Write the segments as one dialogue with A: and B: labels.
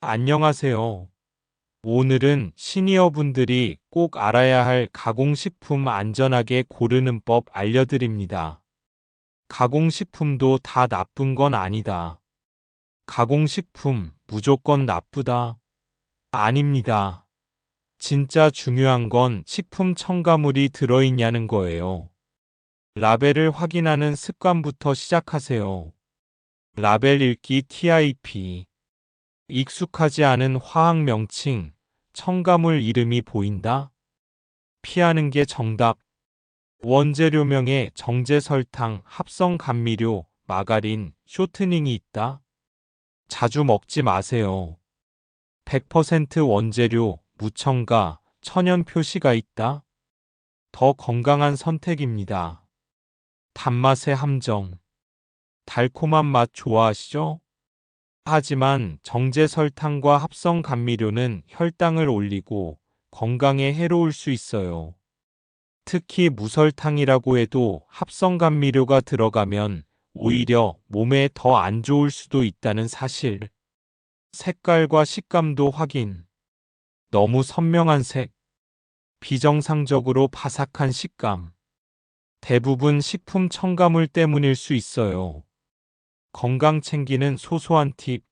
A: 안녕하세요. 오늘은 시니어분들이 꼭 알아야 할 가공식품 안전하게 고르는 법 알려드립니다. 가공식품도 다 나쁜 건 아니다. 가공식품 무조건 나쁘다. 아닙니다. 진짜 중요한 건 식품 첨가물이 들어있냐는 거예요. 라벨을 확인하는 습관부터 시작하세요. 라벨 읽기 TIP 익숙하지 않은 화학 명칭, 첨가물 이름이 보인다? 피하는 게 정답. 원재료명에 정제 설탕, 합성 감미료, 마가린, 쇼트닝이 있다? 자주 먹지 마세요. 100% 원재료, 무첨가, 천연 표시가 있다? 더 건강한 선택입니다. 단맛의 함정. 달콤한 맛 좋아하시죠? 하지만 정제 설탕과 합성 감미료는 혈당을 올리고 건강에 해로울 수 있어요. 특히 무설탕이라고 해도 합성 감미료가 들어가면 오히려 몸에 더 안 좋을 수도 있다는 사실. 색깔과 식감도 확인. 너무 선명한 색. 비정상적으로 바삭한 식감. 대부분 식품 첨가물 때문일 수 있어요. 건강 챙기는 소소한 팁.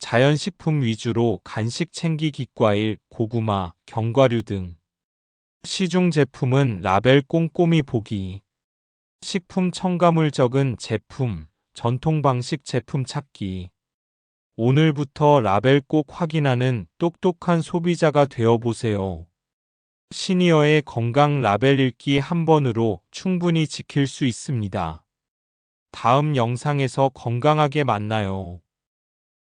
A: 자연식품 위주로 간식 챙기기 과일, 고구마, 견과류 등. 시중 제품은 라벨 꼼꼼히 보기. 식품 첨가물 적은 제품, 전통 방식 제품 찾기. 오늘부터 라벨 꼭 확인하는 똑똑한 소비자가 되어 보세요. 시니어의 건강 라벨 읽기 한 번으로 충분히 지킬 수 있습니다. 다음 영상에서 건강하게 만나요.